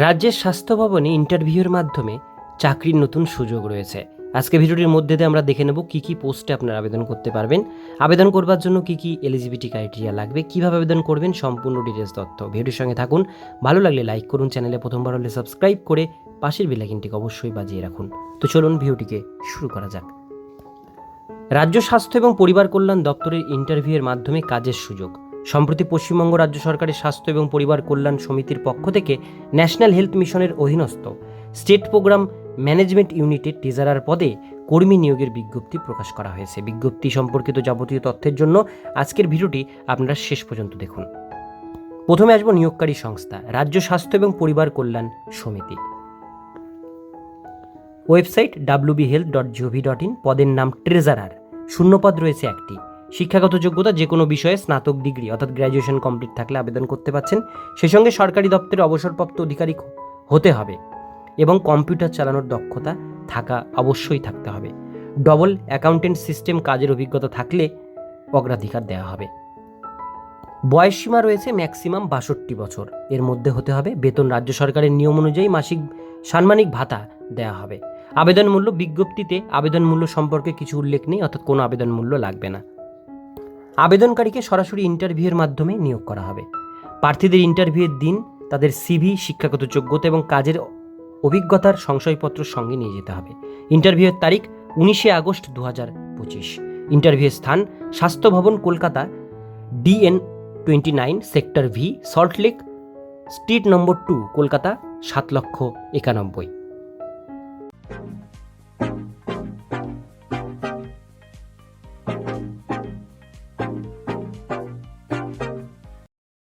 রাজ্যের স্বাস্থ্য ভবনে ইন্টারভিউয়ের মাধ্যমে চাকরির নতুন সুযোগ রয়েছে। আজকে ভিডিওটির মধ্যে দিয়ে আমরা দেখে নেব কী কী পোস্টে আপনারা আবেদন করতে পারবেন। আবেদন করবার জন্য কী কী এলিজিবিলিটি ক্রাইটেরিয়া লাগবে, কীভাবে আবেদন করবেন, সম্পূর্ণ ডিটেলস তথ্য। ভিডিওর সঙ্গে থাকুন। ভালো লাগলে লাইক করুন চ্যানেলে প্রথমবার হলে সাবস্ক্রাইব করে পাশের বেলাইকিনটিকে অবশ্যই বাজিয়ে রাখুন। তো চলুন ভিডিওটিকে শুরু করা যাক। রাজ্য স্বাস্থ্য এবং পরিবার কল্যাণ দপ্তরের ইন্টারভিউয়ের মাধ্যমে কাজের সুযোগ। সম্প্রতি পশ্চিমবঙ্গ রাজ্য সরকারের স্বাস্থ্য এবং পরিবার কল্যাণ সমিতির পক্ষ থেকে ন্যাশনাল হেলথ মিশনের অধীনস্থ স্টেট প্রোগ্রাম ম্যানেজমেন্ট ইউনিটের টিজারার পদে কর্মী নিয়োগের বিজ্ঞপ্তি প্রকাশ করা হয়েছে। বিজ্ঞপ্তি সম্পর্কিত যাবতীয় তথ্যের জন্য আজকের ভিডিওটি আপনারা শেষ পর্যন্ত দেখুন। প্রথমে আসব নিয়োগকারী সংস্থা, রাজ্য স্বাস্থ্য এবং পরিবার কল্যাণ সমিতি। Website WB health dot GOV dot in পদের নাম ট্রেজারার। শূন্যপদ রয়েছে একটি। শিক্ষাগত যোগ্যতা যে কোনো বিষয়ে স্নাতক ডিগ্রি, অর্থাৎ গ্র্যাজুয়েশন কমপ্লিট থাকলে আবেদন করতে পারছেন সেই সঙ্গে সরকারি দপ্তরে অবসরপ্রাপ্ত অধিকারী হতে হবে এবং কম্পিউটার চালানোর দক্ষতা থাকা অবশ্যই থাকতে হবে। ডবল অ্যাকাউন্টেন্ট সিস্টেম কাজের অভিজ্ঞতা থাকলে অগ্রাধিকার দেওয়া হবে। বয়সসীমা রয়েছে ম্যাক্সিমাম বাষট্টি বছর। এর মধ্যে হতে হবে। বেতন রাজ্য সরকারের নিয়ম অনুযায়ী মাসিক সাম্মানিক ভাতা দেওয়া হবে। আবেদন মূল্য বিজ্ঞপ্তিতে আবেদন মূল্য সম্পর্কে কিছু উল্লেখ নেই, অর্থাৎ কোনো আবেদন মূল্য লাগবে না। আবেদনকারীকে সরাসরি ইন্টারভিউয়ের মাধ্যমে নিয়োগ করা হবে। প্রার্থীদের ইন্টারভিউয়ের দিন তাদের সিভি, শিক্ষাগত যোগ্যতা এবং কাজের অভিজ্ঞতার সংশয়পত্র সঙ্গে নিয়ে যেতে হবে। ইন্টারভিউয়ের তারিখ উনিশে আগস্ট দু হাজার পঁচিশ। ইন্টারভিউয়ের স্থান স্বাস্থ্য ভবন, Kolkata, DN twenty nine, sector V Salt Lake street number two, Kolkata, সাত লক্ষ একানব্বই।